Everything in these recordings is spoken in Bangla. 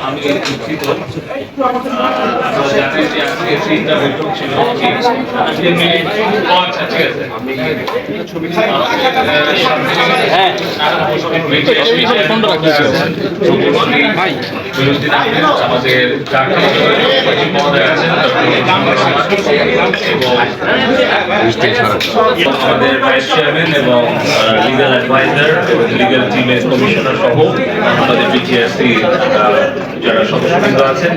আমি দুঃখিত আমাদের আমাদের ভাইস এবং লিগাল অ্যাডভাইজার লিগাল টিমের আমাদের বিটিআরসি যারা সদস্যবৃন্দ আছেন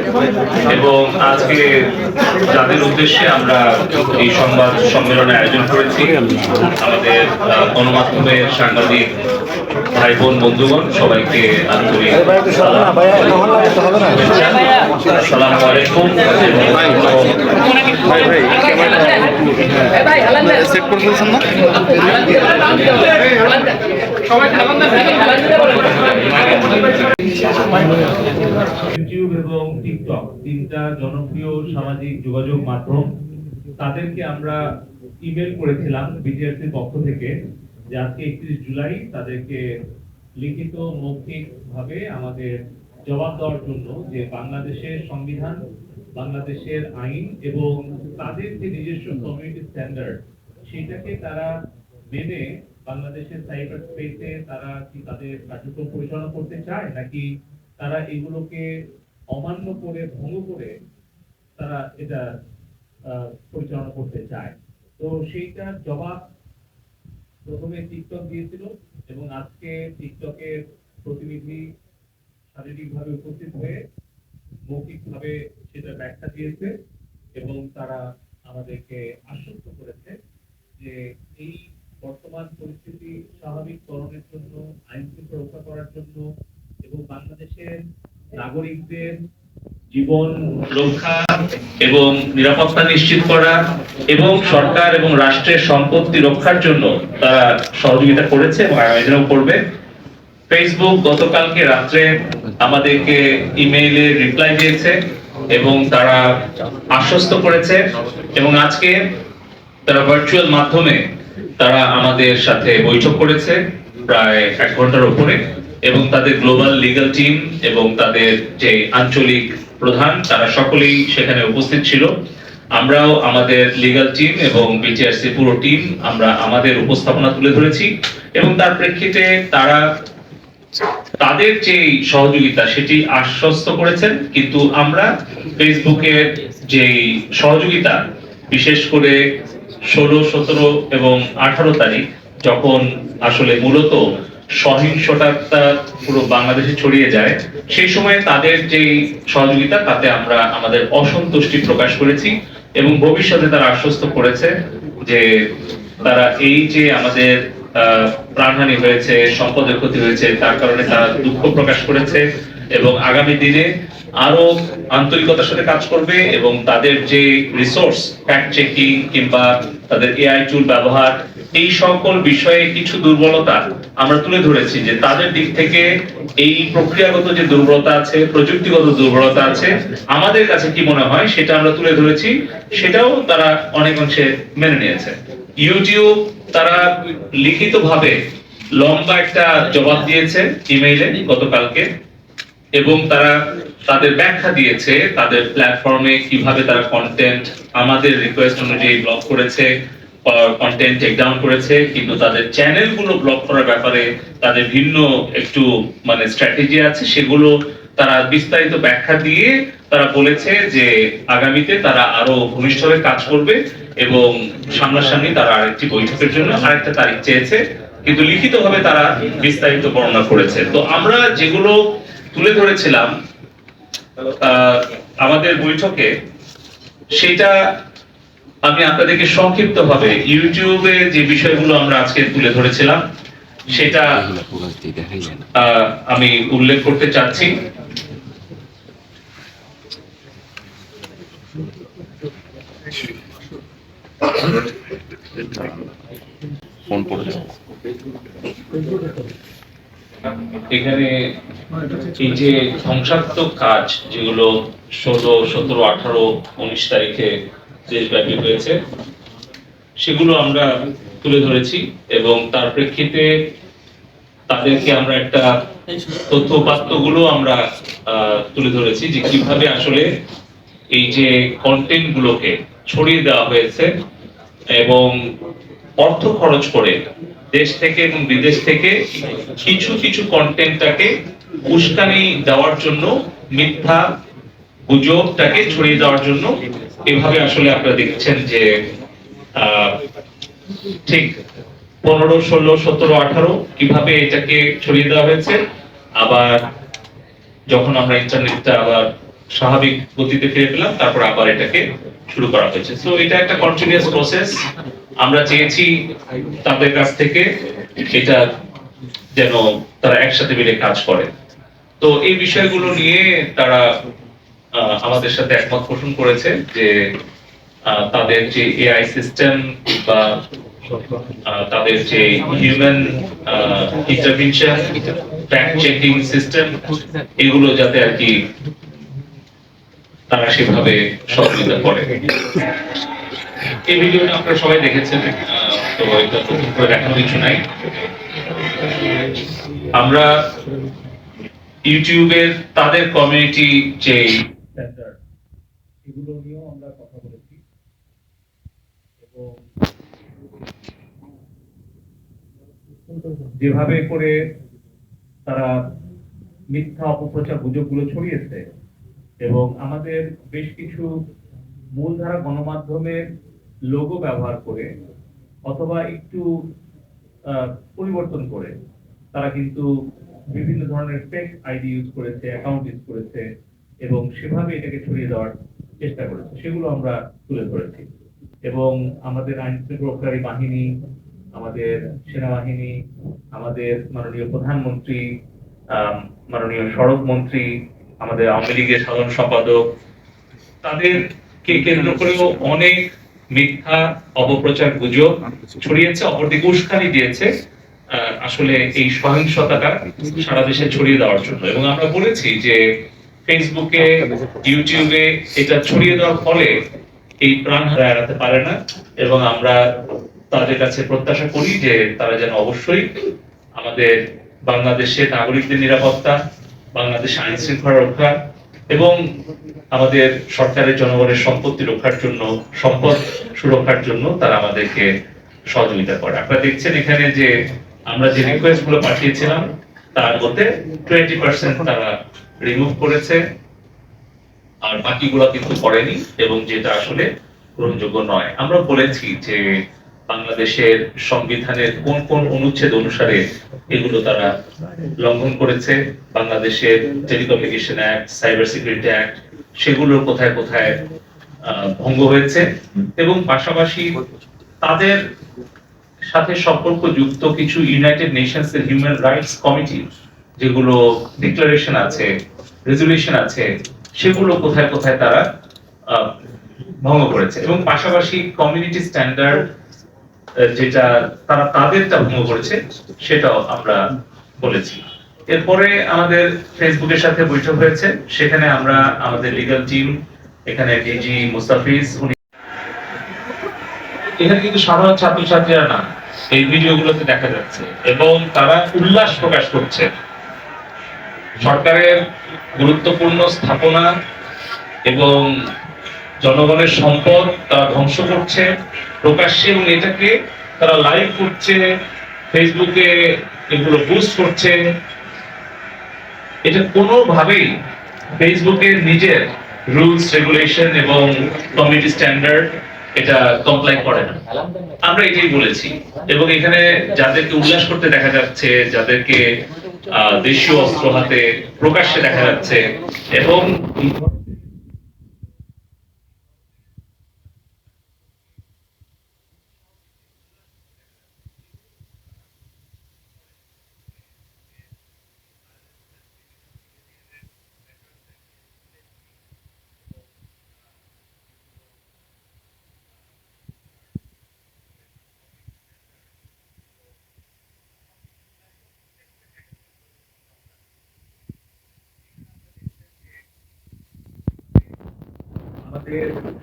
এবং আজকে যাদের উদ্দেশ্যে আমরা এই সংবাদ সম্মেলনের আয়োজন করেছি। আমাদের গণমাধ্যমের সাংবাদিক ভাই বোন বন্ধুগণ সবাইকে আন্তরিক সালাম। আলাইকুম। ভাই ভাই ক্যামেরাটা সেট করে দিয়েছেন না? ইউটিউব এবং টিকটক তিনটা জনপ্রিয় সামাজিক যোগাযোগ মাধ্যম। তাদেরকে আমরা ইমেল করেছিলাম বিটিআরসির পক্ষ থেকে। যে আজকে একত্রিশ জুলাই, তাদেরকে লিখিত মৌখিক ভাবে আমাদের জবাব দেওয়ার জন্য যে বাংলাদেশের সংবিধান, বাংলাদেশের আইন এবং তাদের যে নিজস্ব কমিউনিটি স্ট্যান্ডার্ড সেটাকে তারা মেনে বাংলাদেশের সাইবার স্পেসে তারা কি তাদের কার্যক্রম পরিচালনা করতে চায়, নাকি তারা এগুলোকে অমান্য করে, ভঙ্গ করে তারা এটা পরিচালনা করতে চায়? তো সেইটার জবাব প্রথমে টিকটক দিয়েছিল এবং আজকে টিকটকের প্রতিনিধি শারীরিকভাবে উপস্থিত হয়ে মৌখিকভাবে সেটা ব্যাখ্যা দিয়েছে এবং তারা আমাদেরকে আশ্বস্ত করেছে যে এই বর্তমান পরিস্থিতি স্বাভাবিককরণের জন্য আইন শৃঙ্খলা রক্ষা করার জন্য এবং বাংলাদেশের নাগরিকদের জীবন রক্ষা এবং নিরাপত্তা নিশ্চিত করা এবং সরকার এবং রাষ্ট্রের সম্পত্তি রক্ষার জন্য তারা সহযোগিতা করেছে এবং আগামী দিনেও করবে। ফেসবুক গতকালকে রাত্রে আমাদেরকে ইমেইলে রিপ্লাই দিয়েছে এবং তারা আশ্বস্ত করেছে এবং আজকে তারা ভার্চুয়াল মাধ্যমে তারা আমাদের সাথে বৈঠক করেছে প্রায় এক ঘণ্টার উপরে এবং তাদের গ্লোবাল লিগাল টিম এবং তাদের যে আঞ্চলিক প্রধান, তারা সকলেই সেখানে উপস্থিত ছিল। আমরাও আমাদের লিগ্যাল টিম এবং বিটিআরসি পুরো টিম আমরা আমাদের উপস্থাপনা তুলে ধরেছি এবং তার প্রেক্ষিতে তারা তাদের যে সহযোগিতা সেটি আশ্বস্ত করেছেন। কিন্তু আমরা ফেসবুকের যে সহযোগিতা, বিশেষ করে ষোলো, সতেরো এবং আঠারো তারিখ, যখন আসলে মূলত সহিংসতা পুরো বাংলাদেশে ছড়িয়ে যায়, সেই সময় তাদের যে সহযোগিতা, তাতে আমরা আমাদের অসন্তুষ্টি প্রকাশ করেছি। এবং ভবিষ্যতে তারা আশ্বস্ত করেছে যে তারা এই যে আমাদের প্রাণহানি হয়েছে, সম্পদের ক্ষতি হয়েছে, তার কারণে তারা দুঃখ প্রকাশ করেছে এবং আগামী দিনে আরও আন্তরিকতার সাথে কাজ করবে এবং তাদের যে রিসোর্স ফ্যাক্ট চেকিং কিংবা তাদের এআই টুল ব্যবহার এই সকল বিষয়ে কিছু দুর্বলতা আমরা তুলে ধরেছি যে তাদের দিক থেকে এই প্রক্রিয়াগত যে দুর্বলতা আছে, প্রযুক্তিগত দুর্বলতা আছে, আমাদের কাছে কি মনে হয় সেটা আমরা তুলে ধরেছি, সেটাও তারা অনেক অংশে মেনে নিয়েছে। ইউটিউব তারা লিখিতভাবে লম্বা একটা জবাব দিয়েছে ইমেইলে গতকালকে এবং তারা তাদের ব্যাখ্যা দিয়েছে তাদের প্ল্যাটফর্মে কীভাবে তারা কন্টেন্ট আমাদের রিকোয়েস্ট অনুযায়ী ব্লক করেছে কন্টেন্ট টেক ডাউন করেছে, কিন্তু তাদের চ্যানেলগুলো ব্লক করার ব্যাপারে তাদের ভিন্ন একটু মানে স্ট্র্যাটেজি আছে। সেগুলো তারা বিস্তারিত ব্যাখ্যা দিয়ে তারা বলেছে যে আগামীতে তারা আরও ঘনিষ্ঠভাবে কাজ করবে এবং সামনাসামনি তারা আরেকটি বৈঠকের জন্য আরেকটা তারিখ চেয়েছে। কিন্তু লিখিতভাবে তারা বিস্তারিত বর্ণনা করেছে। তো আমরা যেগুলো তুলে ধরেছিলাম আমাদের বৈঠকে, সেটা আমি আপনাদেরকে সংক্ষিপ্ত ভাবে ইউটিউবে যে বিষয়গুলো আমরা আজকে তুলে ধরেছিলাম, সেটা আমি উল্লেখ করতে চাচ্ছি। এখানে এই যে ধ্বংসাত্মক কাজ, যেগুলো ষোলো, সতেরো, আঠারো, উনিশ তারিখে দেশব্যাপী হয়েছে সেগুলো আমরা তুলে ধরেছি এবং তার প্রেক্ষিতে তাদেরকে আমরা একটা তথ্য উপাত্তগুলো আমরা তুলে ধরেছি যে কীভাবে আসলে এই যে কন্টেন্ট গুলোকে ছড়িয়ে দেওয়া হয়েছে এবং অর্থ খরচ করে দেশ থেকে এবং বিদেশ থেকে কিছু কিছু কন্টেন্টটাকে উস্কানি দেওয়ার জন্য মিথ্যা গুজবটাকে ছড়িয়ে দেওয়ার জন্য এভাবে আসলে আপনারা দেখছেন যে ঠিক পনেরো, ষোলো, সতেরো, আঠারো কীভাবে এটাকে ছড়িয়ে দেওয়া হয়েছে। আবার যখন আমরা ইন্টারনেটটা আবার স্বাভাবিক গতিতে ফিরে পেলাম, তারপর আবার এটাকে শুরু করা হয়েছে। সো এটা একটা কন্টিনিউয়াস প্রসেস আমরা চেয়েছি তাদের কাছ থেকে এটা যেন তারা একসাথে মিলে কাজ করে। তো এই বিষয়গুলো নিয়ে তারা আমাদের সাথে একমত পোষণ করেছে যে তাদের যে এআই সিস্টেম বা তাদের যে human intervention fact checking system এগুলো যাতে আর কি তারা সেভাবে সহযোগিতা করে। এই ভিডিওটা আপনারা সবাই দেখেছেন তো এটা করে দেখানোর কিছু নাই। আমরা ইউটিউবের তাদের কমিউনিটি যে standard, এগুলো নিয়েও আমরা কথা বলেছি। এবং যেভাবে করে তারা মিথ্যা অপপ্রচার গুজবগুলো ছড়িয়েছে এবং আমাদের বেশ কিছু মূলধারা গণমাধ্যমের লোগো ব্যবহার করে অথবা একটু পরিবর্তন করে তারা কিন্তু বিভিন্ন ধরনের ফেক আইডি ইউজ করেছে অ্যাকাউন্ট ইউজ করেছে। এবং সেভাবে এটাকে ছড়িয়ে দেওয়ার চেষ্টা করেছে। সেগুলো আমরা তুলে ধরেছি। এবং আমাদের আইন শৃঙ্খলাকারী বাহিনী, আমাদের সেনাবাহিনী, আমাদের মাননীয় প্রধানমন্ত্রী মাননীয় সড়ক মন্ত্রী, আমাদের আওয়ামী লীগের সাধারণ সম্পাদক, তাদেরকে কেন্দ্র করেও অনেক মিথ্যা অপপ্রচার গুজব ছড়িয়েছে, অপরদিকে উস্কানি দিয়েছে আসলে এই সহিংসতাটা সারা দেশে ছড়িয়ে দেওয়ার জন্য। এবং আমরা বলেছি যে ফেসবুকে ইউটিউবে এটা ছড়িয়ে দেওয়ার ফলে এই প্রাণ হারা এড়াতে পারে না এবং আমরা তাদের কাছে প্রত্যাশা করি যে তারা যেন অবশ্যই আমাদের বাংলাদেশের নাগরিকদের নিরাপত্তা, বাংলাদেশ আইন শৃঙ্খলা রক্ষা এবং আমাদের সরকারের জনগণের সম্পত্তি রক্ষার জন্য, সম্পদ সুরক্ষার জন্য তারা আমাদেরকে সহযোগিতা করে। আপনারা দেখছেন এখানে যে আমরা যে রিকোয়েস্টগুলো পাঠিয়েছিলাম, তার মধ্যে টোয়েন্টি পার্সেন্ট তারা রিমুভ করেছে, আর বাকিগুলো কিন্তু করেনি এবং যেটা আসলে গ্রহণযোগ্য নয়। আমরা বলেছি যে বাংলাদেশের সংবিধানের কোন কোন অনুচ্ছেদ অনুসারে এগুলো তারা লঙ্ঘন করেছে। বাংলাদেশের telecommunication act, cyber security act, সেগুলোর কোথায় কোথায় ভঙ্গ হয়েছে এবং পাশাপাশি তাদের সাথে সম্পর্কযুক্ত কিছু ইউনাইটেড নেশনস এর হিউম্যান রাইটস কমিটি যেগুলো ডিক্লারেশন আছে রেজুলেশন আছে, সেগুলো কোথায় কোথায় তারা ভঙ্গ করেছে। এবং পাশাপাশি কমিউনিটি স্ট্যান্ডার্ড যেটা তারা তাদেরটা ভঙ্গ করেছে, সেটাও আমরা বলেছি। এরপরে আমাদের ফেসবুকের সাথে বৈঠক হয়েছে। সেখানে আমরা আমাদের লিগ্যাল টিম এখানে ডিজি মুস্তাফিজ উনি এখানে কিন্তু সাধারণ ছাত্রছাত্রীরা না, এই ভিডিওগুলোতে দেখা যাচ্ছে। এবং তারা উল্লাস প্রকাশ করছে। সরকারের গুরুত্বপূর্ণ স্থাপনা এবং জনগণের সম্পদ তারা ধ্বংস করছে। প্রকাশ্যে এবং এটাকে তারা লাইভ করছে ফেসবুকে এগুলো বুস্ট করছে। এটা কোনোভাবেই ফেসবুকের নিজের রুলস রেগুলেশন এবং কমিউনিটি স্ট্যান্ডার্ড এটা কমপ্লাই করে না। আমরা এটাই বলেছি এবং এখানে যাদেরকে উল্লাস করতে দেখা যাচ্ছে, যাদেরকে দেশীয় অস্ত্র হাতে প্রকাশ্যে দেখা যাচ্ছে এবং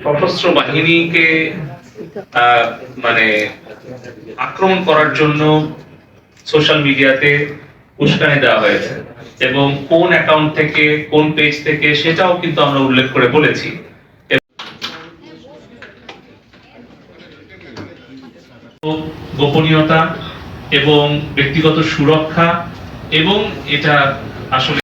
সশস্ত্র বাহিনীকে মানে আক্রমণ করার জন্য সোশ্যাল মিডিয়াতে উস্কানি দেওয়া হয়েছে। এবং কোন অ্যাকাউন্ট থেকে, কোন পেজ থেকে, সেটাও কিন্তু আমরা উল্লেখ করে বলেছি। গোপনীয়তা এবং ব্যক্তিগত সুরক্ষা এবং এটা আসলে